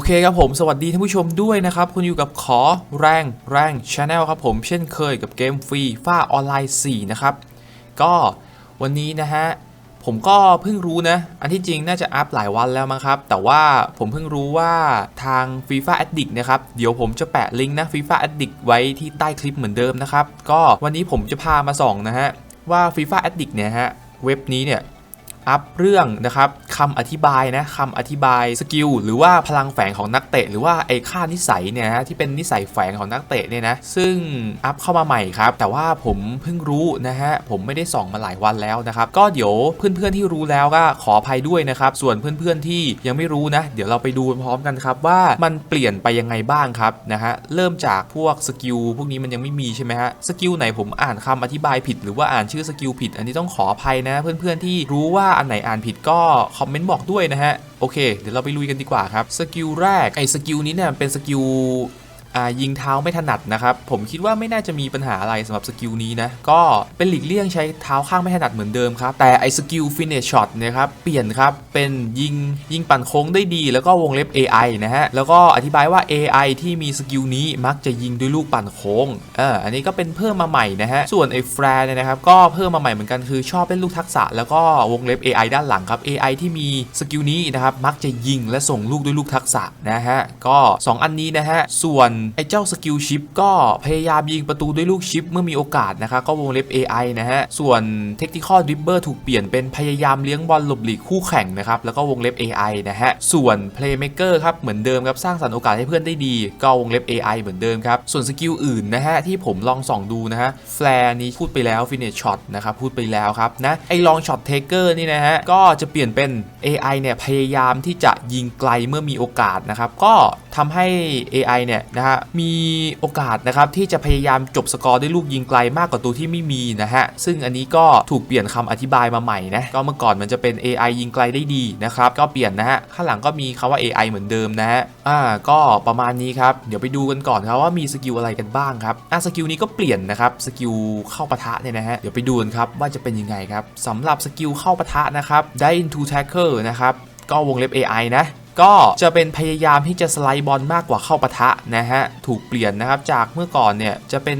อเคครับผมสวัสดีท่านผู้ชมด้วยนะครับ คุณอยู่กับขอแรงแรงชาแนลครับผมเช่นเคยกับเกมฟรีฟ้าออนไลน์ 4 นะครับ ก็วันนี้นะฮะ ผมก็เพิ่งรู้นะ อันที่จริงน่าจะอัพหลายวันแล้วมั้งครับ แต่ว่าผมเพิ่งรู้ว่าทาง FIFA Addict นะครับ เดี๋ยวผมจะแปะลิงก์นะ FIFA Addict ไว้ที่ใต้คลิปเหมือนเดิมนะครับ ก็วันนี้ผมจะพามาส่องนะฮะ ว่า FIFA Addict เนี่ยฮะเว็บนี้เนี่ย อัพเรื่องนะครับคำอธิบายนะคำอธิบายสกิลหรือว่าพลังแฝงของนักเตะ หรือว่าไอ้ค่านิสัยเนี่ยนะฮะที่เป็นนิสัยแฝงของนักเตะเนี่ยนะซึ่งอัพเข้ามาใหม่ครับแต่ว่าผมเพิ่งรู้นะฮะผมไม่ได้ส่องมาหลายวันแล้วนะครับก็เดี๋ยวเพื่อนๆที่รู้แล้วก็ขออภัยด้วยนะครับส่วนเพื่อนๆที่ยังไม่รู้นะ เดี๋ยวเราไปดูพร้อมกันครับว่ามันเปลี่ยนไปยังไงบ้างครับนะฮะเริ่มจากพวกสกิลพวกนี้มันยังไม่มีใช่ไหมฮะสกิลไหนผมอ่านคำอธิบายผิด หรือว่าอ่านชื่อสกิลผิด อันนี้ต้องขออภัยนะ เพื่อนๆที่รู้ว่าอันไหนอ่านผิดก็คอมเมนต์บอกด้วยนะฮะ โอเค เดี๋ยวเราไปลุยกันดีกว่าครับ สกิลแรกไอ้สกิลนี้เนี่ยเป็นสกิล ยิงเท้าไม่ถนัดนะครับ ผมคิดว่าไม่น่าจะมีปัญหาอะไรสำหรับสกิลนี้นะ ก็เป็นหลีกเลี่ยงใช้เท้าข้างไม่ถนัดเหมือนเดิมครับ แต่ไอ้สกิลฟินเนชช็อตนะครับเปลี่ยนครับ เป็นยิงยิงปั่นโค้งได้ดี แล้วก็วงเล็บ AI นะฮะ แล้วก็อธิบายว่า AI ที่มีสกิลนี้มักจะยิงด้วยลูกปั่นโค้งเอออันนี้ก็เป็นเพิ่มมาใหม่นะฮะ ส่วนไอ้แฟร์เนี่ยนะครับก็เพิ่มมาใหม่เหมือนกันคือชอบเล่นลูกทักษะ แล้วก็วงเล็บ AI ด้านหลังครับ AI ที่มีสกิลนี้นะครับมักจะยิงและส่งลูกด้วยลูกทักษะนะฮะก็ 2 อันนี้นะฮะส่วนไอ้เจ้าสกิลชิปก็พยายามยิงประตูด้วยลูกชิปเมื่อมีโอกาสนะครับก็วงเล็บ AI นะฮะ ส่วนเทคนิคอลดริบเบอร์ถูกเปลี่ยนเป็นพยายามเลี้ยงบอลหลบหลีกคู่แข่งนะครับ แล้วก็วงเล็บ AI นะฮะ ส่วน Playmaker ครับ เหมือนเดิมครับ สร้างสรรค์โอกาสให้เพื่อนได้ดี ก็วงเล็บ AI เหมือนเดิมครับ ส่วนสกิลอื่นนะฮะ ที่ผมลองส่องดูนะฮะแฟร์นี้พูดไปแล้ว Finish Shot นะครับพูดไปแล้วครับนะไอ้ลองช็อตเทเกอร์นี่นะฮะก็จะเปลี่ยนเป็น AI เนี่ยพยายามที่จะยิงไกลเมื่อมีโอกาสนะครับก็ทำให้ AI เนี่ยนะฮะมีโอกาสนะครับที่จะพยายามจบสกอร์ด้วยลูกยิงไกลมากกว่าตัวที่ไม่มีนะฮะซึ่งอันนี้ก็ถูกเปลี่ยนคำอธิบายมาใหม่นะก็เมื่อก่อนมันจะเป็น AI ยิงไกลได้ดีนะครับก็เปลี่ยนนะฮะข้างหลังก็มีคำว่า AI เหมือนเดิมนะฮะอ่าก็ประมาณนี้ครับเดี๋ยวไปดูกันก่อนครับว่ามีสกิลอะไรกันบ้างครับอะสกิลนี้ก็เปลี่ยนนะครับสกิลเข้าปะทะเนี่ยนะฮะเดี๋ยวไปดูกันครับว่าจะเป็นยังไงครับสำหรับสกิลเข้าปะทะนะครับได้ into tackle นะครับก็วงเล็บ AI นะ ก็จะเป็นพยายามที่จะสไลด์บอลมากกว่าเข้าปะทะนะฮะถูกเปลี่ยนนะครับจากเมื่อก่อนเนี่ยจะเป็น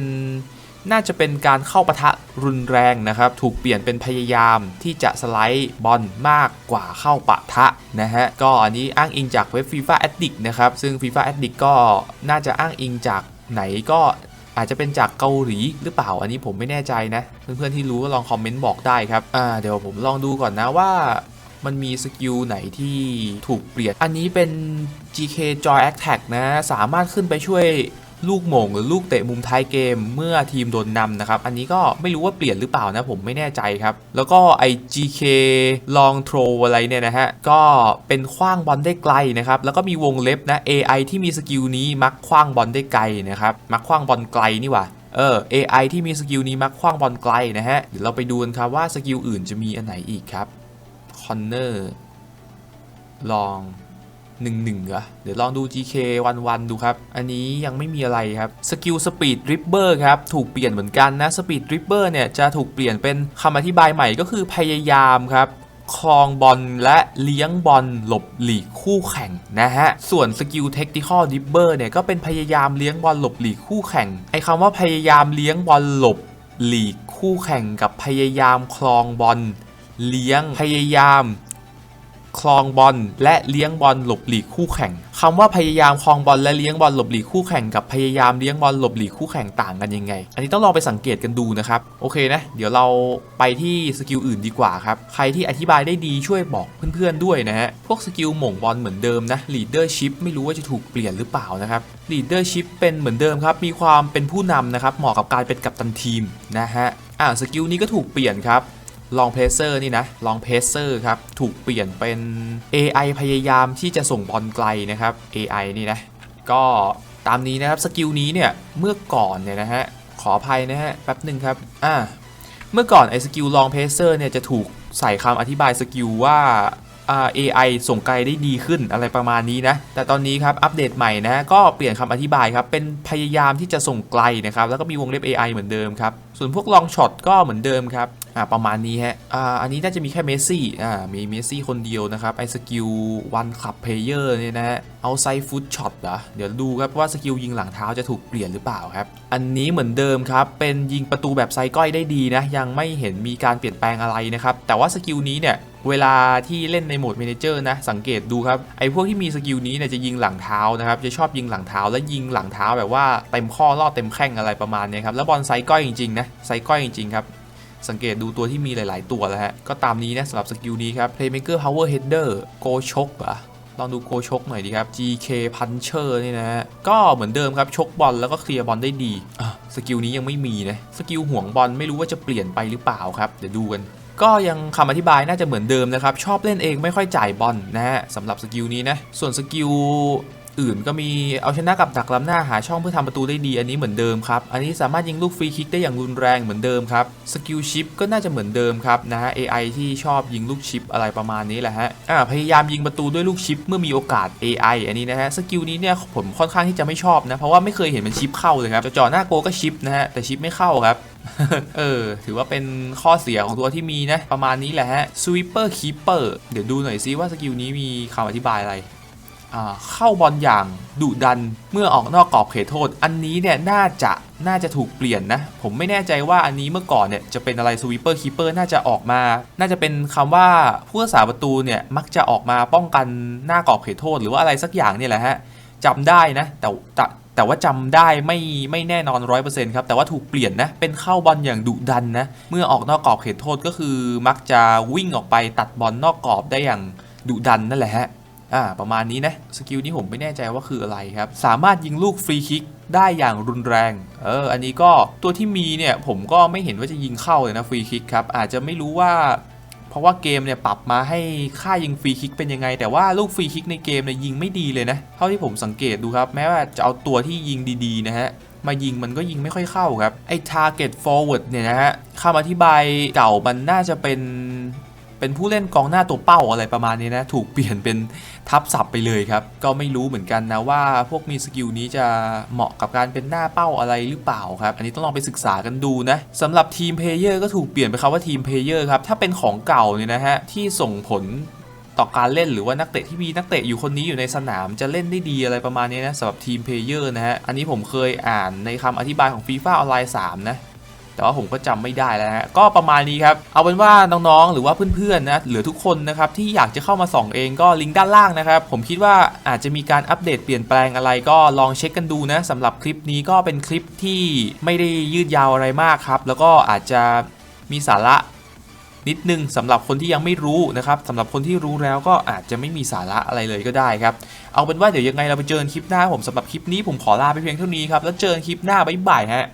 น่าจะเป็นการเข้าปะทะรุนแรงนะครับ ถูกเปลี่ยนเป็นพยายามที่จะสไลด์บอลมากกว่าเข้าปะทะนะฮะ ก็อันนี้อ้างอิงจากเว็บ FIFA Addict นะครับ ซึ่ง FIFA Addict ก็น่าจะอ้างอิงจากไหนก็อาจจะเป็นจากเกาหลีหรือเปล่าอันนี้ผมไม่แน่ใจนะ เพื่อนๆที่รู้ก็ลองคอมเมนต์บอกได้ครับอ่าเดี๋ยวผมลองดูก่อนนะว่า มันมีสกิลไหนที่ถูกเปลี่ยน อันนี้เป็น GK Joy Attack นะ สามารถขึ้นไปช่วยลูกหม่งหรือลูกเตะมุมท้ายเกมเมื่อทีมโดนนำนะครับ อันนี้ก็ไม่รู้ว่าเปลี่ยนหรือเปล่านะผมไม่แน่ใจครับ แล้วก็ไอ GK Long Throw อะไรเนี่ยนะฮะ ก็เป็นคว้างบอลได้ไกลนะครับ แล้วก็มีวงเล็บนะ AI ที่มีสกิลนี้มักคว้างบอลได้ไกลนะครับ มักคว้างบอลไกลนี่ว่าเออ AI ที่มีสกิลนี้มักคว้างบอลไกลนะฮะเดี๋ยวเราไปดูกันครับว่าสกิลอื่นจะมีอันไหนอีกครับ คอนเนอร์ลองหนึ่งหนึ่งเหรอเดี๋ยวลองดู GK วันวันดูครับ อันนี้ยังไม่มีอะไรครับ สกิลสปีดริปเบอร์ครับ ถูกเปลี่ยนเหมือนกันนะสปีดริปเบอร์เนี่ย จะถูกเปลี่ยนเป็นคำอธิบายใหม่ก็คือพยายามครับคลองบอลและเลี้ยงบอลหลบหลีกคู่แข่งนะฮะ ส่วนสกิลเทคนิคอลดิบเบอร์เนี่ยก็เป็นพยายามเลี้ยงบอลหลบหลีกคู่แข่ง ไอ้คำว่าพยายามเลี้ยงบอลหลบหลีกคู่แข่งกับพยายามคลองบอล เลี้ยงพยายามคลองบอลและเลี้ยงบอลหลบหลีกคู่แข่งคำว่าพยายามคลองบอลและเลี้ยงบอลหลบหลีกคู่แข่งกับพยายามเลี้ยงบอลหลบหลีกคู่แข่งต่างกันยังไง อันนี้ต้องลองไปสังเกตกันดูนะครับ โอเคนะ เดี๋ยวเราไปที่สกิลอื่นดีกว่าครับ ใครที่อธิบายได้ดีช่วยบอกเพื่อนๆด้วยนะฮะ พวกสกิลหม่งบอลเหมือนเดิมนะ leadership ไม่รู้ว่าจะถูกเปลี่ยนหรือเปล่านะครับ leadership เป็นเหมือนเดิมครับ มีความเป็นผู้นำนะครับ เหมาะกับการเป็นกัปตันทีมนะฮะ อ่าสกิลนี้ก็ถูกเปลี่ยนครับ ลองเพเซอร์นี่นะลองเพเซอร์ครับถูกเปลี่ยนเป็น AI พยายามที่จะส่งบอลไกลนะครับ AI นี่นะก็ตามนี้นะครับสกิลนี้เนี่ยเมื่อก่อนเนี่ยนะฮะขออภัยนะฮะแป๊บหนึ่งครับอ่าเมื่อก่อนไอ้สกิลลองเพเซอร์เนี่ยจะถูกใส่คำอธิบายสกิลว่าอ่า AI ส่งไกลได้ดีขึ้นอะไรประมาณนี้นะ แต่ตอนนี้ครับอัปเดตใหม่นะก็เปลี่ยนคำอธิบายครับ เป็นพยายามที่จะส่งไกลนะครับ แล้วก็มีวงเล็บ AI เหมือนเดิมครับ ส่วนพวกลองช็อตก็เหมือนเดิมครับ อ่าประมาณนี้ฮะอ่าอันนี้น่าจะมีแค่เมสซี่อ่ามีเมสซี่คนเดียวนะครับไอสกิลวันขับเพลเยอร์เนี่ยนะฮะเอาไซฟุตช็อตเหรอเดี๋ยวดูครับว่าสกิลยิงหลังเท้าจะถูกเปลี่ยนหรือเปล่าครับ อันนี้เหมือนเดิมครับ เป็นยิงประตูแบบไซก้อยได้ดีนะ ยังไม่เห็นมีการเปลี่ยนแปลงอะไรนะครับ แต่ว่าสกิลนี้เนี่ยเวลาที่เล่นในโหมดเมนเจอร์นะ สังเกตดูครับ ไอ้พวกที่มีสกิลนี้เนี่ยจะยิงหลังเท้านะครับ จะชอบยิงหลังเท้าและยิงหลังเท้าแบบว่าเต็มข้อลอดเต็มแข้งอะไรประมาณนี้ครับ แล้วบอลไซก้อยจริงๆนะไซก้อยจริงๆครับ สังเกตดูตัวที่มีหลาย ๆ ตัวแล้วฮะ ก็ตามนี้นะสำหรับสกิลนี้ครับ Playmaker Power Header Go ชกเหรอลองดูโกชกหน่อยดีครับ GK Puncher นี่นะฮะ ก็เหมือนเดิมครับชกบอลแล้วก็เคลียร์บอลได้ดีสกิลนี้ยังไม่มีนะสกิลห่วงบอลไม่รู้ว่าจะเปลี่ยนไปหรือเปล่าครับเดี๋ยวดูกันก็ยังคำอธิบายน่าจะเหมือนเดิมนะครับ ชอบเล่นเองไม่ค่อยจ่ายบอลนะฮะสำหรับสกิลนี้นะ ส่วนสกิล อื่น ก็มีเอาชนะกับดักล้ำหน้าหาช่องเพื่อทำประตูได้ดีอันนี้เหมือนเดิมครับ อันนี้สามารถยิงลูกฟรีคิกได้อย่างรุนแรงเหมือนเดิมครับสกิลชิปก็น่าจะเหมือนเดิมครับนะฮะ AI ที่ชอบยิงลูกชิปอะไรประมาณนี้แหละฮะอ่าพยายามยิงประตูด้วยลูกชิปเมื่อมีโอกาส AI อันนี้นะฮะสกิลนี้เนี่ยผมค่อนข้างที่จะไม่ชอบนะเพราะว่าไม่เคยเห็นมันชิปเข้าเลยครับจะจ่อหน้าโกก็ชิปนะฮะแต่ชิปไม่เข้าครับเออ ถือว่าเป็นข้อเสียของตัวที่มีนะ ประมาณนี้แหละฮะ Sweeper Keeper เดี๋ยวดูหน่อยซิว่าสกิลนี้มีคำอธิบายอะไร เข้าบอลอย่างดุดันเมื่อออกนอกกรอบเขตโทษ อันนี้เนี่ยน่าจะน่าจะถูกเปลี่ยนนะ ผมไม่แน่ใจว่าอันนี้เมื่อก่อนเนี่ยจะเป็นอะไรสวีปเปอร์คีเปอร์น่าจะออกมา น่าจะเป็นคำว่าผู้รักษาประตูเนี่ยมักจะออกมาป้องกันหน้ากรอบเขตโทษ หรือว่าอะไรสักอย่างเนี่ยแหละฮะจำได้นะแต่แต่แต่ว่าจำได้ไม่ไม่แน่นอนร้อยเปอร์เซ็นต์ครับ แต่ว่าถูกเปลี่ยนนะ เป็นเข้าบอลอย่างดุดันนะ เมื่อออกนอกกรอบเขตโทษก็คือ มักจะวิ่งออกไปตัดบอลนอกกรอบได้อย่างดุดันนั่นแหละฮะ อ่าประมาณนี้นะสกิลนี้ผมไม่แน่ใจว่าคืออะไรครับ สามารถยิงลูกฟรีคิกได้อย่างรุนแรง เออ อันนี้ก็ตัวที่มีเนี่ยผมก็ไม่เห็นว่าจะยิงเข้าเลยนะฟรีคิกครับ อาจจะไม่รู้ว่า เพราะว่าเกมเนี่ยปรับมาให้ค่ายิงฟรีคิกเป็นยังไง แต่ว่าลูกฟรีคิกในเกมเนี่ยยิงไม่ดีเลยนะ เท่าที่ผมสังเกตดูครับ แม้ว่าจะเอาตัวที่ยิงดีๆนะฮะมายิงมันก็ยิงไม่ค่อยเข้าครับ ไอ้ target forward เนี่ยนะฮะคำอธิบายเก่ามันน่าจะเป็น เป็นผู้เล่นกองหน้าตัวเป้าอะไรประมาณนี้นะ ถูกเปลี่ยนเป็นทับศัพท์ไปเลยครับ ก็ไม่รู้เหมือนกันนะว่าพวกมีสกิลนี้จะเหมาะกับการเป็นหน้าเป้าอะไรหรือเปล่าครับ อันนี้ต้องลองไปศึกษากันดูนะสำหรับทีมเพลเยอร์ก็ถูกเปลี่ยนไปคำว่าทีมเพลเยอร์ครับ ถ้าเป็นของเก่าเนี่ยนะฮะที่ส่งผลต่อการเล่นหรือว่านักเตะที่มีนักเตะอยู่คนนี้อยู่ในสนามจะเล่นได้ดีอะไรประมาณนี้นะสำหรับทีมเพลเยอร์นะฮะอันนี้ผมเคยอ่านในคำอธิบายของ FIFA ออนไลน์3นะ แต่ว่าผมก็จำไม่ได้แล้วฮะก็ประมาณนี้ครับเอาเป็นว่าน้องๆหรือว่าเพื่อนๆนะหลือทุกคนนะครับที่อยากจะเข้ามาส่องเองก็ลิงก์ด้านล่างนะครับผมคิดว่าอาจจะมีการอัปเดตเปลี่ยนแปลงอะไรก็ลองเช็คกันดูนะสำหรับคลิปนี้ก็เป็นคลิปที่ไม่ได้ยืดยาวอะไรมากครับ แล้วก็อาจจะมีสาระนิดนึงสำหรับคนที่ยังไม่รู้นะครับสำหรับคนที่รู้แล้วก็อาจจะไม่มีสาระอะไรเลยก็ได้ครับ เอาเป็นว่าเดี๋ยวยังไงเราไปเจอกันคลิปหน้าผมสำหรับคลิปนี้ผมขอลาไปเพียงเท่านี้ครับแล้วเจอกันคลิปหน้าบ๊ายบายฮะ